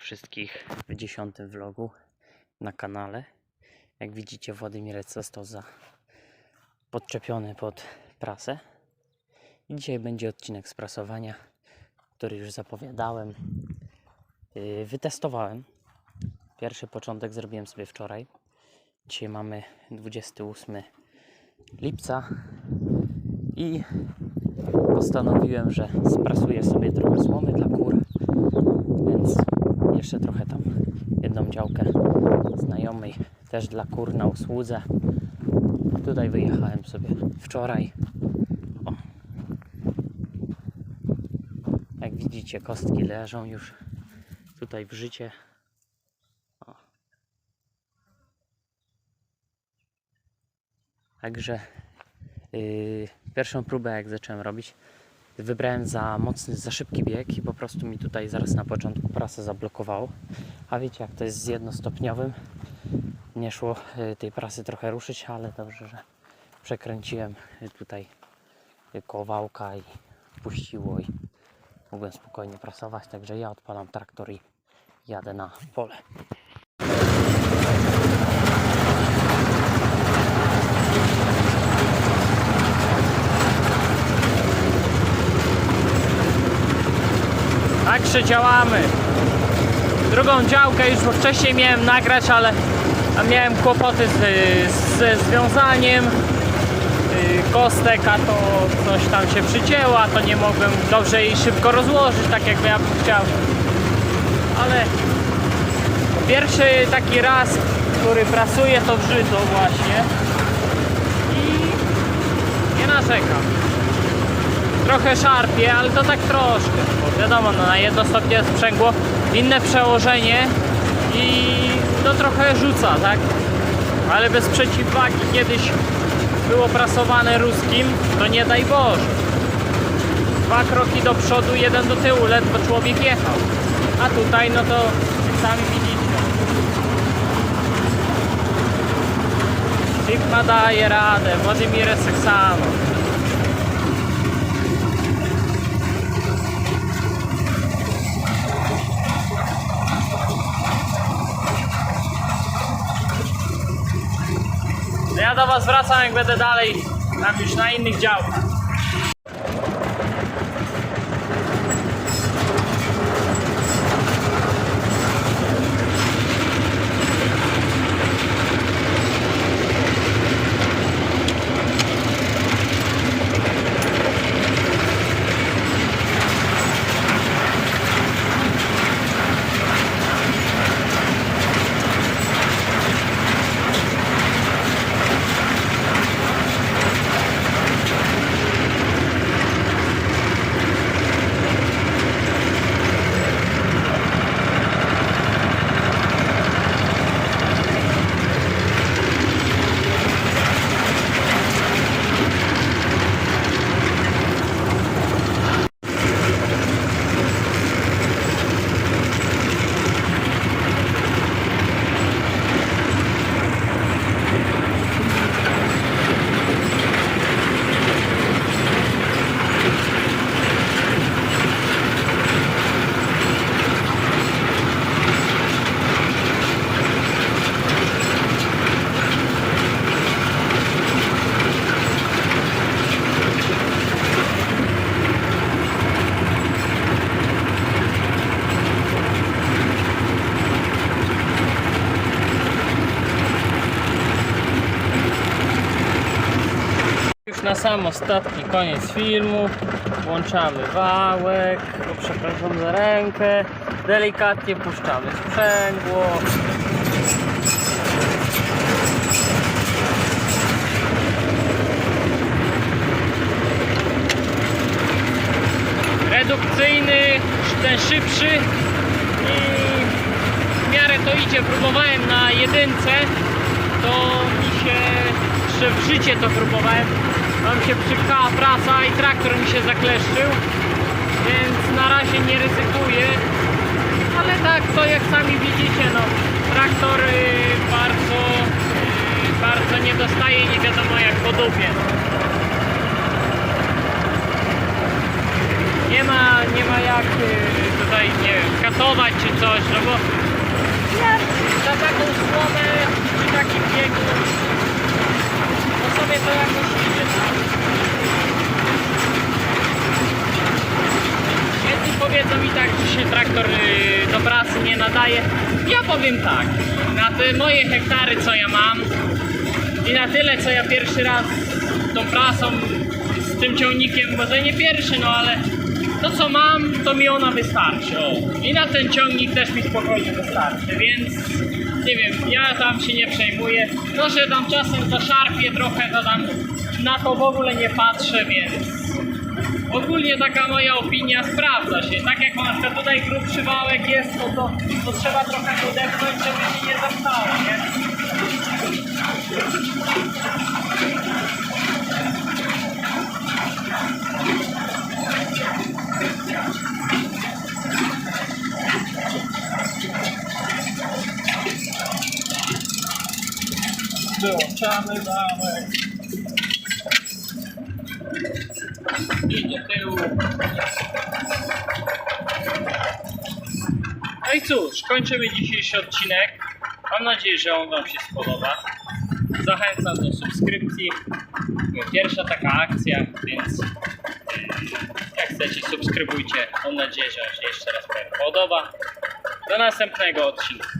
wszystkich w dziesiątym vlogu na kanale. Jak widzicie, Władimir został za podczepiony pod prasę. I dzisiaj będzie odcinek z prasowania, który już zapowiadałem. Yy, Wytestowałem. Pierwszy początek zrobiłem sobie wczoraj. Dzisiaj mamy 28 lipca i postanowiłem, że sprasuję sobie trochę słomy dla kur, więc jeszcze trochę tam jedną działkę znajomej też dla kur na usłudze. Tutaj wyjechałem sobie wczoraj. O. Jak widzicie, kostki leżą już tutaj w życie. O. Także Yy, pierwszą próbę jak zacząłem robić wybrałem za mocny, za szybki bieg i po prostu mi tutaj zaraz na początku prasę zablokowało a wiecie jak to jest z jednostopniowym? Nie szło yy, tej prasy trochę ruszyć, ale dobrze, że przekręciłem yy, tutaj yy, kowałka i puściło i mogłem spokojnie prasować, także ja odpalam traktor i jadę na pole Także działamy. Drugą działkę już wcześniej miałem nagrać, ale miałem kłopoty z, ze związaniem y, kostek, a to coś tam się przycięło, a to nie mogłem dobrze i szybko rozłożyć, tak jakby ja bym chciał. Ale pierwszy taki raz, który prasuje to w właśnie i nie narzekam trochę szarpie, ale to tak troszkę, bo wiadomo, no, na jedno stopnie sprzęgło, inne przełożenie i to trochę rzuca, tak? Ale bez przeciwwagi kiedyś było prasowane ruskim, to nie daj Boże. Dwa kroki do przodu, jeden do tyłu, ledwo człowiek jechał. A tutaj, no to sami widzicie. Sigma daje radę, Władimir tak do Was wracam, jak będę dalej tam już na innych działkach. Już na sam ostatni koniec filmu. Włączamy wałek, bo przepraszam za rękę. Delikatnie puszczamy sprzęgło. Redukcyjny, ten szybszy i w miarę to idzie. Próbowałem na jedynce, to mi się jeszcze w życie to próbowałem. Tam się przypchała prasa i traktor mi się zakleszczył, więc na razie nie ryzykuję. Ale tak to jak sami widzicie, no traktor y, bardzo, y, bardzo nie dostaje, nie wiadomo jak po dupie. nie ma, nie ma jak y, tutaj, nie wiem, katować czy coś, no bo ja za taką słomę przy takim biegu sobie to jakoś? Jedni powiedzą i tak, że się traktor y, do pracy nie nadaje. Ja powiem tak, na te moje hektary co ja mam i na tyle co ja pierwszy raz tą prasą z tym ciągnikiem, może nie pierwszy, no ale to co mam, to mi ona wystarczy. O. I na ten ciągnik też mi spokojnie wystarczy, więc nie wiem, ja tam się nie przejmuję. To, że tam czasem zaszarpię trochę, to tam na to w ogóle nie patrzę, więc Ogólnie taka moja opinia sprawdza się. Tak jak przykład tutaj grubszy wałek jest, to, to, to trzeba trochę podepnąć, żeby się nie zapchało, nie? Wyłączamy wałek. I do tyłu. No i cóż, kończymy dzisiejszy odcinek. Mam nadzieję, że on Wam się spodoba. Zachęcam do subskrypcji. Pierwsza taka akcja, więc yy, jak chcecie, subskrybujcie. Mam nadzieję, że Wam się jeszcze raz podoba. Do następnego odcinka.